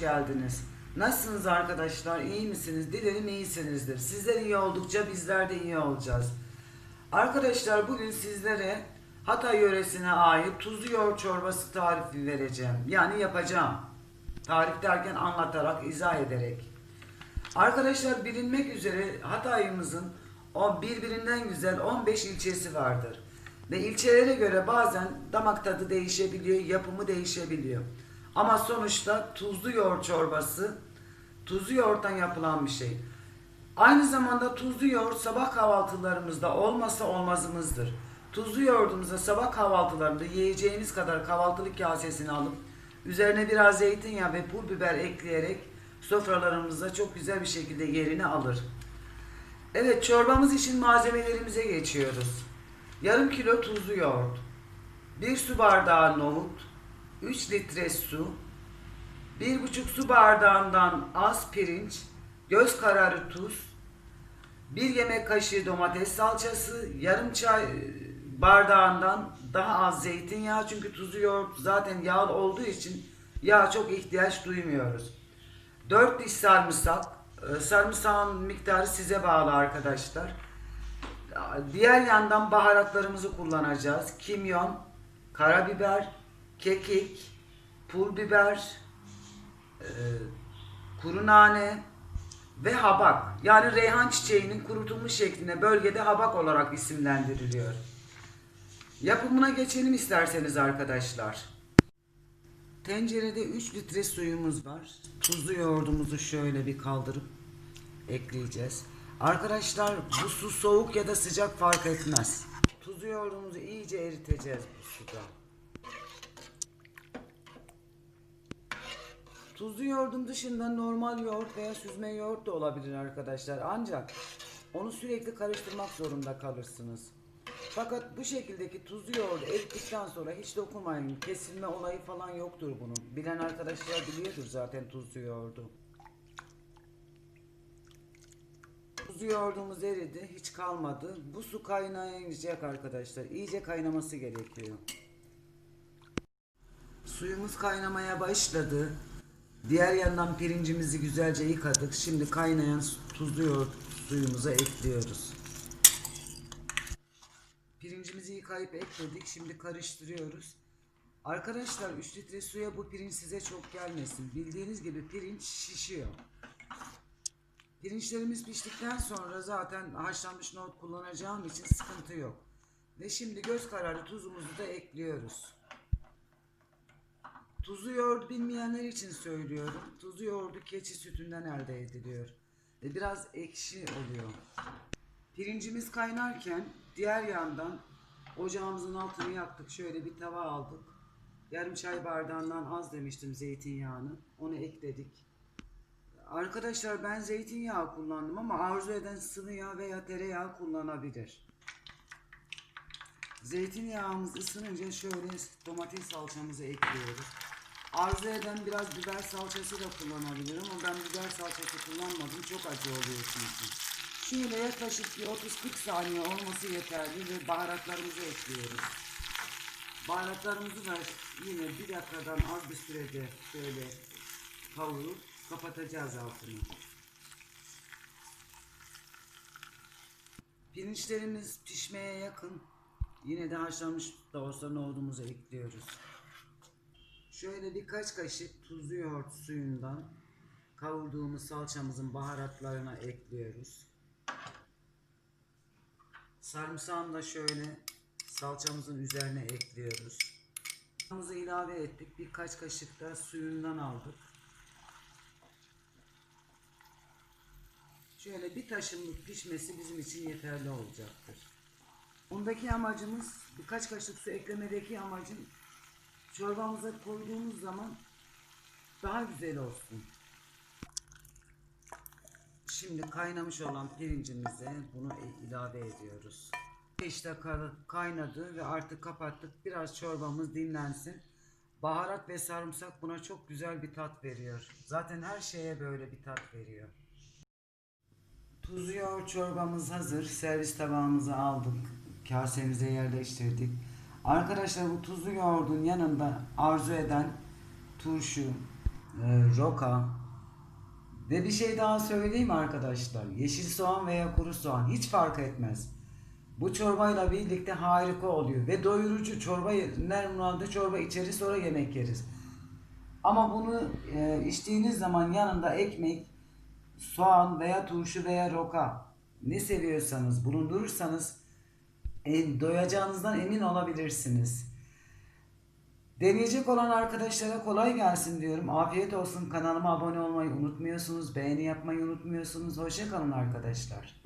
geldiniz. Nasılsınız arkadaşlar? İyi misiniz? Dilerim iyisinizdir. Sizler iyi oldukça bizler de iyi olacağız. Arkadaşlar bugün sizlere Hatay yöresine ait tuzlu yoğurt çorbası tarifi vereceğim. Yani yapacağım. Tarif derken anlatarak, izah ederek. Arkadaşlar bilinmek üzere Hatay'ımızın o birbirinden güzel 15 ilçesi vardır. Ve ilçelere göre bazen damak tadı değişebiliyor, yapımı değişebiliyor. Ama sonuçta tuzlu yoğurt çorbası tuzlu yoğurttan yapılan bir şey. Aynı zamanda tuzlu yoğurt sabah kahvaltılarımızda olmazsa olmazımızdır. Tuzlu yoğurdumuza sabah kahvaltılarında yiyeceğiniz kadar kahvaltılık kasesini alıp üzerine biraz zeytinyağı ve pul biber ekleyerek sofralarımızda çok güzel bir şekilde yerini alır. Evet çorbamız için malzemelerimize geçiyoruz. Yarım kilo tuzlu yoğurt, 1 su bardağı nohut, 3 litre su, 1,5 su bardağından az pirinç, göz kararı tuz, 1 yemek kaşığı domates salçası, yarım çay bardağından daha az zeytinyağı çünkü tuzlu yoğurt zaten yağlı olduğu için yağ çok ihtiyaç duymuyoruz. 4 diş sarımsak, Ee, sarımsağın miktarı size bağlı arkadaşlar. Diğer yandan baharatlarımızı kullanacağız. Kimyon, karabiber, kekik, pul biber, e, kuru nane ve habak. Yani reyhan çiçeğinin kurutulmuş şekline bölgede habak olarak isimlendiriliyor. Yapımına geçelim isterseniz arkadaşlar. Tencerede 3 litre suyumuz var. Tuzlu yoğurdumuzu şöyle bir kaldırıp ekleyeceğiz. Arkadaşlar bu su soğuk ya da sıcak fark etmez. Tuzlu yoğurdumuzu iyice eriteceğiz bu suda. Tuzlu yoğurdun dışında normal yoğurt veya süzme yoğurt da olabilir arkadaşlar. Ancak onu sürekli karıştırmak zorunda kalırsınız. Fakat bu şekildeki tuzlu yoğurdu erittikten sonra hiç dokunmayın. Kesilme olayı falan yoktur bunun. Bilen arkadaşlar biliyordur zaten tuzlu yoğurdu. Tuzlu yoğurdumuz eridi. Hiç kalmadı. Bu su kaynayacak arkadaşlar. İyice kaynaması gerekiyor. Suyumuz kaynamaya başladı. Diğer yandan pirincimizi güzelce yıkadık. Şimdi kaynayan tuzlu yoğurt suyumuza ekliyoruz. Pirincimizi yıkayıp ekledik. Şimdi karıştırıyoruz. Arkadaşlar 3 litre suya bu pirinç size çok gelmesin. Bildiğiniz gibi pirinç şişiyor. Pirinçlerimiz piştikten sonra zaten haşlanmış nohut kullanacağım için sıkıntı yok. Ve şimdi göz kararı tuzumuzu da ekliyoruz. Tuzlu yoğurt bilmeyenler için söylüyorum. Tuzlu yoğurdu keçi sütünden elde ediliyor. Ve biraz ekşi oluyor. Pirincimiz kaynarken diğer yandan ocağımızın altını yaktık. Şöyle bir tava aldık. Yarım çay bardağından az demiştim zeytinyağını. Onu ekledik. Arkadaşlar ben zeytinyağı kullandım ama arzu eden sıvı yağ veya tereyağı kullanabilir. Zeytinyağımız ısınınca şöyle domates salçamızı ekliyoruz. Arzu eden biraz biber salçası da kullanabilir ama ben biber salçası kullanmadım. Çok acı oluyor çünkü. Şöyle yaklaşık bir 30-40 saniye olması yeterli ve baharatlarımızı ekliyoruz. Baharatlarımızı da yine bir dakikadan az bir sürede şöyle kavurup kapatacağız altını. Pirinçlerimiz pişmeye yakın. Yine de haşlanmış da olsa nohudumuzu ekliyoruz. Şöyle birkaç kaşık tuzlu yoğurt suyundan kavurduğumuz salçamızın baharatlarına ekliyoruz. Sarımsağını da şöyle salçamızın üzerine ekliyoruz. Salçamızı ilave ettik. Birkaç kaşık da suyundan aldık. Şöyle bir taşımlık pişmesi bizim için yeterli olacaktır. Bundaki amacımız birkaç kaşık su eklemedeki amacım çorbamıza koyduğumuz zaman daha güzel olsun. Şimdi kaynamış olan pirincimize bunu e- ilave ediyoruz. 5 dakika kaynadı ve artık kapattık. Biraz çorbamız dinlensin. Baharat ve sarımsak buna çok güzel bir tat veriyor. Zaten her şeye böyle bir tat veriyor. Tuzlu yoğurt çorbamız hazır. Servis tabağımıza aldık. Kasemize yerleştirdik. Arkadaşlar bu tuzlu yoğurdun yanında arzu eden turşu, e, roka ve bir şey daha söyleyeyim arkadaşlar. Yeşil soğan veya kuru soğan hiç fark etmez. Bu çorbayla birlikte harika oluyor ve doyurucu çorba normalde çorba içeriz sonra yemek yeriz. Ama bunu e, içtiğiniz zaman yanında ekmek, soğan veya turşu veya roka ne seviyorsanız bulundurursanız doyacağınızdan emin olabilirsiniz. Deneyecek olan arkadaşlara kolay gelsin diyorum. Afiyet olsun. Kanalıma abone olmayı unutmuyorsunuz. Beğeni yapmayı unutmuyorsunuz. Hoşça kalın arkadaşlar.